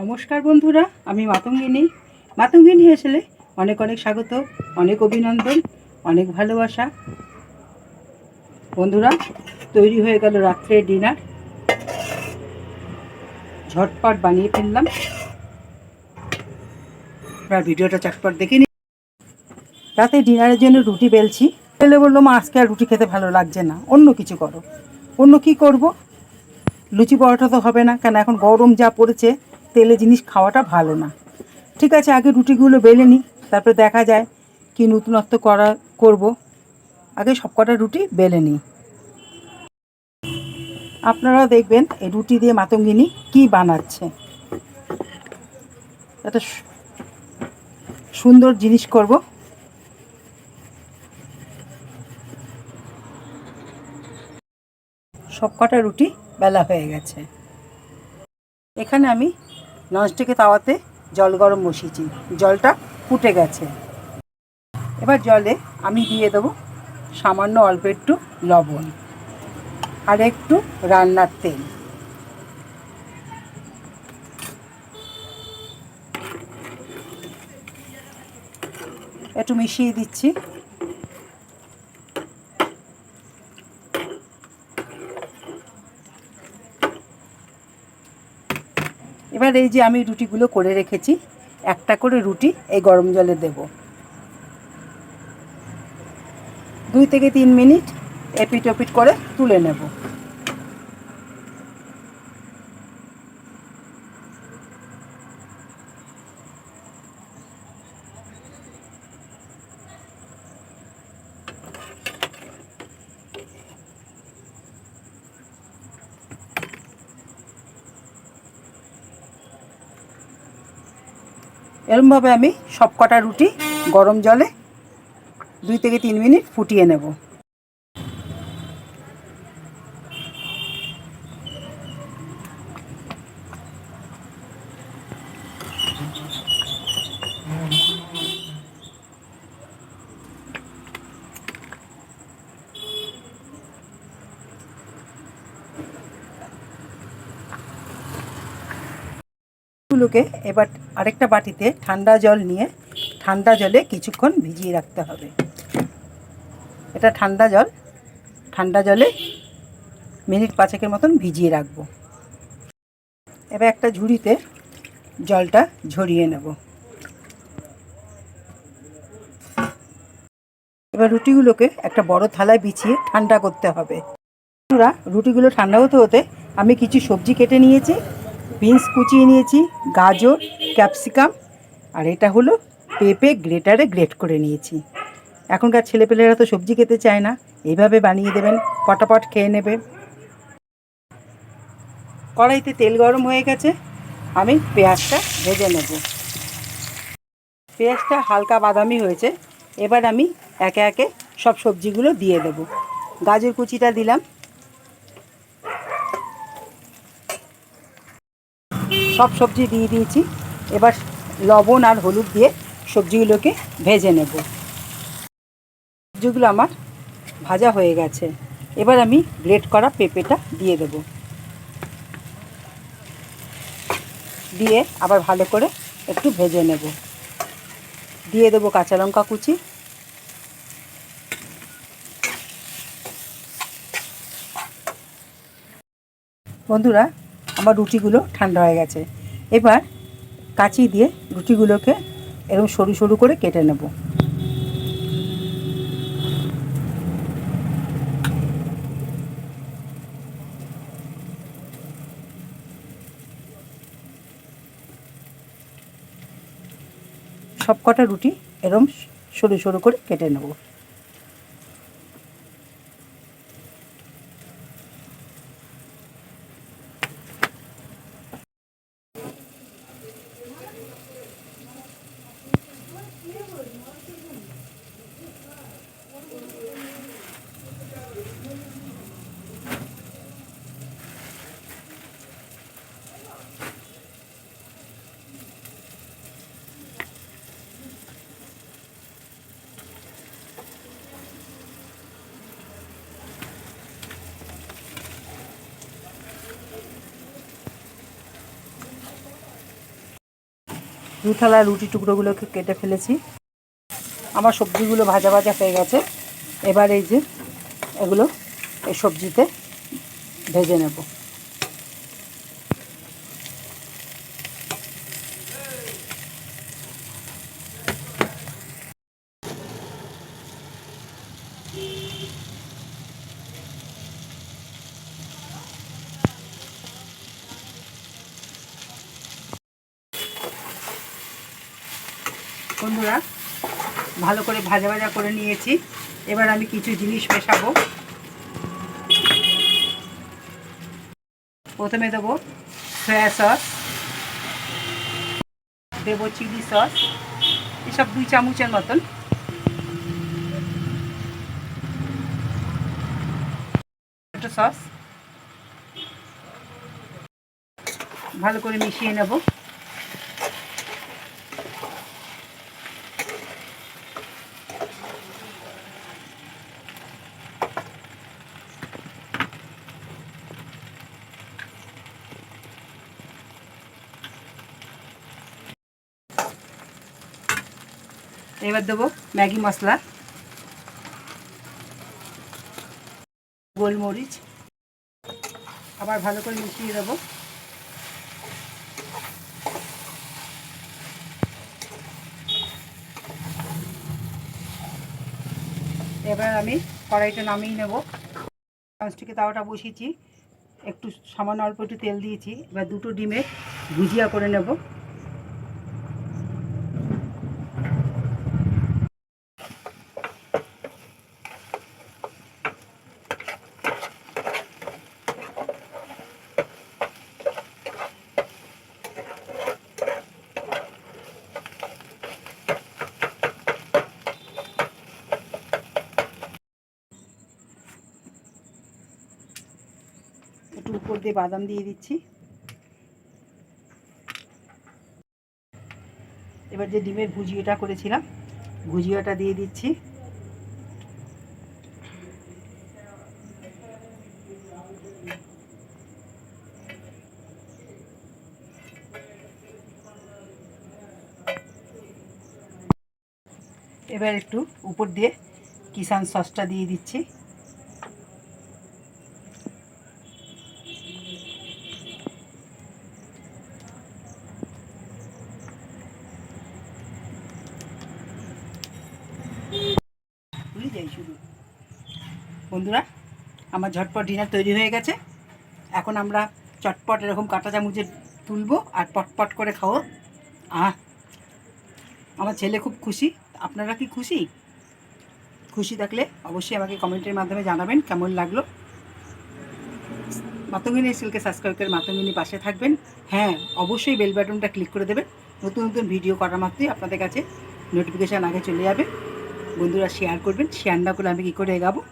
নমস্কার বন্ধুরা, আমি মাতঙ্গিনী। মাতঙ্গিনী আসলে অনেক অনেক স্বাগত, অনেক অভিনন্দন, অনেক ভালোবাসা। বন্ধুরা, তৈরি হয়ে গেল রাত্রে ডিনার। ঝটপট বানিয়ে ফেললাম। এবার ভিডিওটা চটপট দেখে নি। রাতে ডিনারের জন্য রুটি বেলছি। বেলে বলল মা আজকে আর রুটি খেতে ভালো লাগছে না। অন্য কিছু করো। অন্য কি করব? লুচি পরোটা তো হবে না, কেন এখন গরম যা পড়েছে তেলে জিনিস খাওয়াটা ভালো না। ঠিক আছে, আগে রুটিগুলো বেলে নিই, তারপরে দেখা যায় কি নতুনত্ব করা, করব। আগে সব কটা রুটি বেলে নিই। আপনারাও দেখবেন এই রুটি দিয়ে মাতঙ্গিনী কি বানাচ্ছে। একটা সুন্দর জিনিস করব। সব কটা রুটি বেলা হয়ে গেছে। এখানে আমি ননস্টিকের তাওয়াতে জল গরম বসিয়েছি। জলটা ফুটে গেছে। এবার জলে আমি দিয়ে দেবো সামান্য অল্প একটু লবণ আর একটু রান্নার তেল। একটু মিশিয়ে দিচ্ছি। এবার এই যে আমি রুটিগুলো করে রেখেছি, একটা করে রুটি এই গরম জলে দেব। দুই থেকে তিন মিনিট এপিট ওপিট করে তুলে নেব। এরমভাবে আমি সব কটা রুটি গরম জলে দুই থেকে তিন মিনিট ফুটিয়ে নেব। গুলোকে এবার আরেকটা বাটিতে ঠান্ডা জল নিয়ে ঠান্ডা জলে কিছুক্ষণ ভিজিয়ে রাখতে হবে। এটা ঠান্ডা জল, ঠান্ডা জলে মিনিট পাঁচেকের মতন ভিজিয়ে রাখব। এবার একটা ঝুড়িতে জলটা ঝরিয়ে নেব। এবার রুটিগুলোকে একটা বড় থালায় বিছিয়ে ঠান্ডা করতে হবে। রুটিগুলো ঠান্ডা হতে হতে আমি কিছু সবজি কেটে নিয়েছি। বিনস কুচিয়ে নিয়েছি, গাজর, ক্যাপসিকাম, আর এটা হলো পেঁপে গ্রেটারে গ্রেট করে নিয়েছি। এখনকার ছেলেপেলেরা তো সবজি খেতে চায় না এইভাবে বানিয়ে দেবেন, পটাপট খেয়ে নেবে। কড়াইতে তেল গরম হয়ে গেছে, আমি পেঁয়াজটা ভেজে নেব। পেঁয়াজটা হালকা বাদামি হয়েছে, এবার আমি একে একে সব সবজিগুলো দিয়ে দেব। গাজর কুচিটা দিলাম সব সবজি দিয়ে দিয়েছি। এবার লবণ আর হলুদ দিয়ে সবজিগুলোকে ভেজে নেব। সবজিগুলো আমার ভাজা হয়ে গেছে। এবার আমি গ্রেট করা পেঁপেটা দিয়ে দেব। দিয়ে আবার ভালো করে একটু ভেজে নেব। দিয়ে দেবো কাঁচা লঙ্কা কুচি। বন্ধুরা আমার রুটিগুলো ঠান্ডা হয়ে গেছে। এবার কাঁচি দিয়ে রুটিগুলোকে এরকম সরু সরু করে কেটে নেব। সব কটা রুটি এরম সরু সরু করে কেটে নেব। দু থালা রুটি টুকরোগুলোকে কেটে ফেলেছি। আমার সবজিগুলো ভাজা ভাজা হয়ে গেছে। এবার এই যে এগুলো এই সবজিতে ভেজে নেব। বন্ধুরা, ভালো করে ভাজা ভাজা করে নিয়েছি। এবার আমি কিছু জিনিস মেশাবো। প্রথমে দেবো সয়া সস দেবো চিলি সস এসব দুই চামচের মতন। সস ভালো করে মিশিয়ে নেব। এবার দেবো ম্যাগি মশলা। গোলমরিচ। আবার ভালো করে মিশিয়ে দেবো। এবার আমি কড়াইটা নামিয়ে নেব। ননস্টিকে তাওয়াটা বসিয়েছি। একটু সামান্য অল্প একটু তেল দিয়েছি। এবার দুটো ডিমের ভুজিয়া করে নেব। উপর দিয়ে বাদাম দিয়ে দিচ্ছি। এবার যে ডিমের ভুজিয়াটা করেছিলাম, ভুজিয়াটা দিয়ে দিচ্ছি। এবার একটু উপর দিয়ে কিষান সসটা দিয়ে দিচ্ছি। বন্ধুরা, আমার ঝটপট ডিনার তৈরি হয়ে গেছে। এখন আমরা চটপট এরকম কাঁটা চামচে তুলবো আর পটপট করে খাব। আহ, আমার ছেলে খুব খুশি। আপনারা কি খুশি? খুশি থাকলে অবশ্যই আমাকে কমেন্টের মাধ্যমে জানাবেন কেমন লাগল। মাতঙ্গিনী সিল্কে সাবস্ক্রাইব করে মাতঙ্গিনী পাশে থাকবেন। হ্যাঁ অবশ্যই বেল বাটনটা ক্লিক করে দেবেন। নতুন নতুন ভিডিও করার মাত্রই আপনাদের কাছে নোটিফিকেশান আগে চলে যাবে। বন্ধুরা শেয়ার করবেন। শেয়ার না করলে আমি কী করে এগাবো?